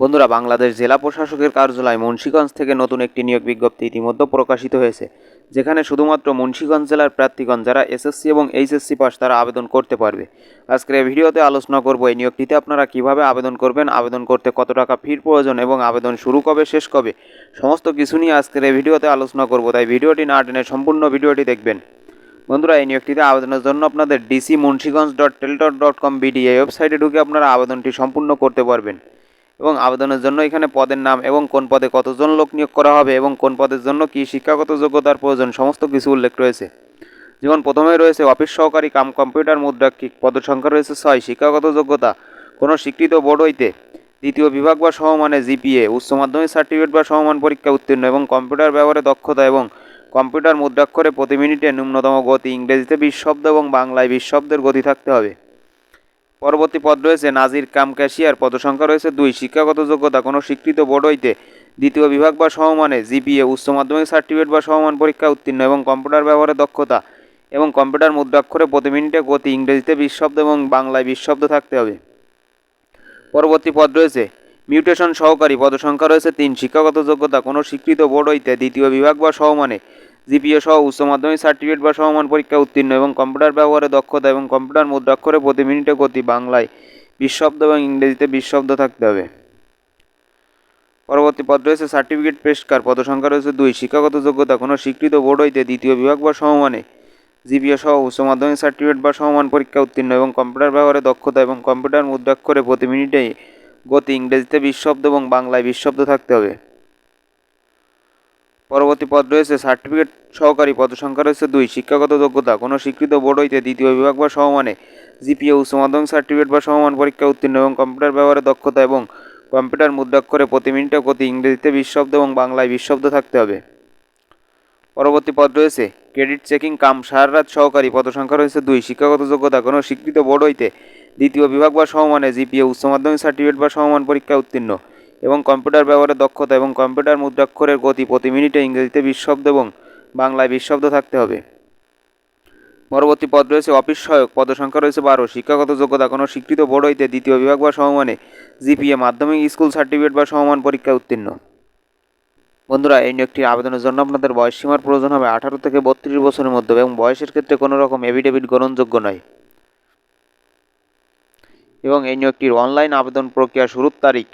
বন্ধুরা, বাংলাদেশ জেলা প্রশাসকের কার্যালয় মুন্সিগঞ্জ থেকে নতুন একটি নিয়োগ বিজ্ঞপ্তি ইতিমধ্যে প্রকাশিত হয়েছে, যেখানে শুধুমাত্র মুন্সিগঞ্জ জেলার প্রার্থীগণ যারা এসএসসি এবং এইচএসসি পাস তারা আবেদন করতে পারবে। আজকের এই ভিডিওতে আলোচনা করব এই নিয়োগটিতে আপনারা কীভাবে আবেদন করবেন, আবেদন করতে কত টাকা ফির প্রয়োজন এবং আবেদন শুরু কবে, শেষ কবে, সমস্ত কিছু নিয়ে আজকের এই ভিডিওতে আলোচনা করব। তাই ভিডিওটি না টেনে সম্পূর্ণ ভিডিওটি দেখবেন। বন্ধুরা, এই নিয়োগটিতে আবেদনের জন্য আপনাদের DC Munshiganj dot Teletalk dot com BD এই ওয়েবসাইটে ঢুকে আপনারা আবেদনটি সম্পূর্ণ করতে পারবেন। এবং আবেদনের জন্য এখানে পদের নাম এবং কোন পদে কতজন লোক নিয়োগ করা হবে এবং কোন পদের জন্য কী শিক্ষাগত যোগ্যতার প্রয়োজন, সমস্ত কিছু উল্লেখ রয়েছে। যেমন প্রথমে রয়েছে অফিস সহকারী কাম কম্পিউটার মুদ্রাক্ষিক, পদের সংখ্যা রয়েছে ছয়, শিক্ষাগত যোগ্যতা, কোনো স্বীকৃত বোর্ড হইতে দ্বিতীয় বিভাগ বা সমমানে জিপিএ, উচ্চ মাধ্যমিক সার্টিফিকেট বা সমমান পরীক্ষা উত্তীর্ণ এবং কম্পিউটার ব্যবহারে দক্ষতা এবং কম্পিউটার মুদ্রাক্ষরে প্রতি মিনিটে ন্যূনতম গতি ইংরেজিতে বিশ শব্দ এবং বাংলায় বিশ শব্দের গতি থাকতে হবে। পরবর্তী পদ রয়েছে নাজির কাম ক্যাশিয়ার পদসংখ্যা রয়েছে দুই। শিক্ষাগত যোগ্যতা, কোনো স্বীকৃত বোর্ড হইতে দ্বিতীয় বিভাগ বা সমমানে জিপিএ, উচ্চ মাধ্যমিক সার্টিফিকেট বা সমমান পরীক্ষা উত্তীর্ণ এবং কম্পিউটার ব্যবহারে দক্ষতা এবং কম্পিউটার মুদ্রাক্ষরে প্রতি মিনিটে গতি ইংরেজিতে বিশ শব্দ এবং বাংলায় বিশ শব্দ থাকতে হবে। পরবর্তী পদ রয়েছে মিউটেশন সহকারী। পদসংখ্যা রয়েছে তিন। শিক্ষাগত যোগ্যতা, কোনো স্বীকৃত বোর্ড হইতে দ্বিতীয় বিভাগ বা সমমানে জিপিএ সহ উচ্চ মাধ্যমিক সার্টিফিকেট বা সমমান পরীক্ষা উত্তীর্ণ এবং কম্পিউটার ব্যবহারে দক্ষতা এবং কম্পিউটার মুদ্রাক্ষরে প্রতি মিনিটে গতি বাংলায় বিশ শব্দ এবং ইংরেজিতে বিশ শব্দ থাকতে হবে। পরবর্তী পদ রয়েছে সার্টিফিকেট পেশকার। পদসংখ্যা রয়েছে দুই। শিক্ষাগত যোগ্যতা, কোনো স্বীকৃত বোর্ড হইতে দ্বিতীয় বিভাগ বা সমমানে জিপিএ সহ উচ্চ মাধ্যমিক সার্টিফিকেট বা সমমান পরীক্ষা উত্তীর্ণ এবং কম্পিউটার ব্যবহারে দক্ষতা এবং কম্পিউটার মুদ্রাক্ষরে প্রতি মিনিটে গতি ইংরেজিতে বিশ এবং বাংলায় বিশ থাকতে হবে। পরবর্তী পদ রয়েছে সার্টিফিকেট সহকারী, পদসংখ্যা রয়েছে দুই, শিক্ষাগত যোগ্যতা, কোনো স্বীকৃত বোর্ড হইতে দ্বিতীয় বিভাগ বা সমমানে জিপিএ, উচ্চ মাধ্যমিক সার্টিফিকেট বা সমমান পরীক্ষা উত্তীর্ণ এবং কম্পিউটার ব্যবহারে দক্ষতা এবং কম্পিউটার মুদ্রাক্ষরে প্রতি মিনিটে প্রতি ইংরেজিতে বিশ শব্দ এবং বাংলায় বিশ শব্দ থাকতে হবে। পরবর্তী পদ রয়েছে ক্রেডিট চেকিং, কাম সাররাত সহকারী, পদসংখ্যা রয়েছে দুই, শিক্ষাগত যোগ্যতা, কোনো স্বীকৃত বোর্ড হইতে দ্বিতীয় বিভাগ বা সমমানে জিপিএ, উচ্চ মাধ্যমিক সার্টিফিকেট বা সমমান পরীক্ষা উত্তীর্ণ। এবং কম্পিউটার ব্যবহারের দক্ষতা এবং কম্পিউটার মুদ্রাক্ষরের গতি প্রতি মিনিটে ইংরেজিতে বিশ শব্দ এবং বাংলায় বিশ শব্দ থাকতে হবে। পরবর্তী পদ রয়েছে অফিস সহায়ক পদসংখ্যা রয়েছে বারো। শিক্ষাগত যোগ্যতা কোনো স্বীকৃত বোর্ড হইতে দ্বিতীয় বিভাগ বা সমমানে জিপিএ, মাধ্যমিক, স্কুল সার্টিফিকেট বা সমমান পরীক্ষা উত্তীর্ণ। বন্ধুরা, এই নিয়োগটির আবেদনের জন্য আপনাদের বয়স সীমার প্রয়োজন হবে আঠারো থেকে বত্রিশ বছরের মধ্যে এবং বয়সের ক্ষেত্রে কোনো রকম এভিডেভিট গ্রহণযোগ্য নয়। এবং এই নিয়োগটির অনলাইন আবেদন প্রক্রিয়া শুরুর তারিখ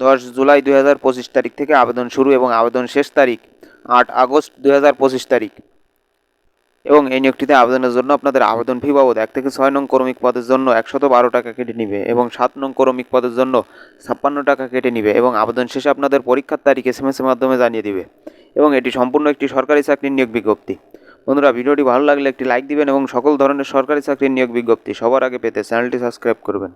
দশ জুলাই দুই হাজার পঁচিশ তারিখ থেকে আবেদন শুরু এবং আবেদন শেষ তারিখ আট আগস্ট দুই হাজার পঁচিশ তারিখ। এবং এই নিয়োগটিতে আবেদনের জন্য আপনাদের আবেদন ফি বাবদ এক থেকে ছয় নং ক্রমিক পদের জন্য একশত বারো টাকা কেটে নিবে এবং সাত নং ক্রমিক পদের জন্য ছাপ্পান্ন টাকা কেটে নিবে এবং আবেদন শেষে আপনাদের পরীক্ষার তারিখ এস এম এসের মাধ্যমে জানিয়ে দিবে। এবং এটি সম্পূর্ণ একটি সরকারি চাকরির নিয়োগ বিজ্ঞপ্তি। বন্ধুরা, ভিডিওটি ভালো লাগলে একটি লাইক দিবেন এবং সকল ধরনের সরকারি চাকরির নিয়োগ বিজ্ঞপ্তি সবার আগে পেতে চ্যানেলটি সাবস্ক্রাইব করবেন।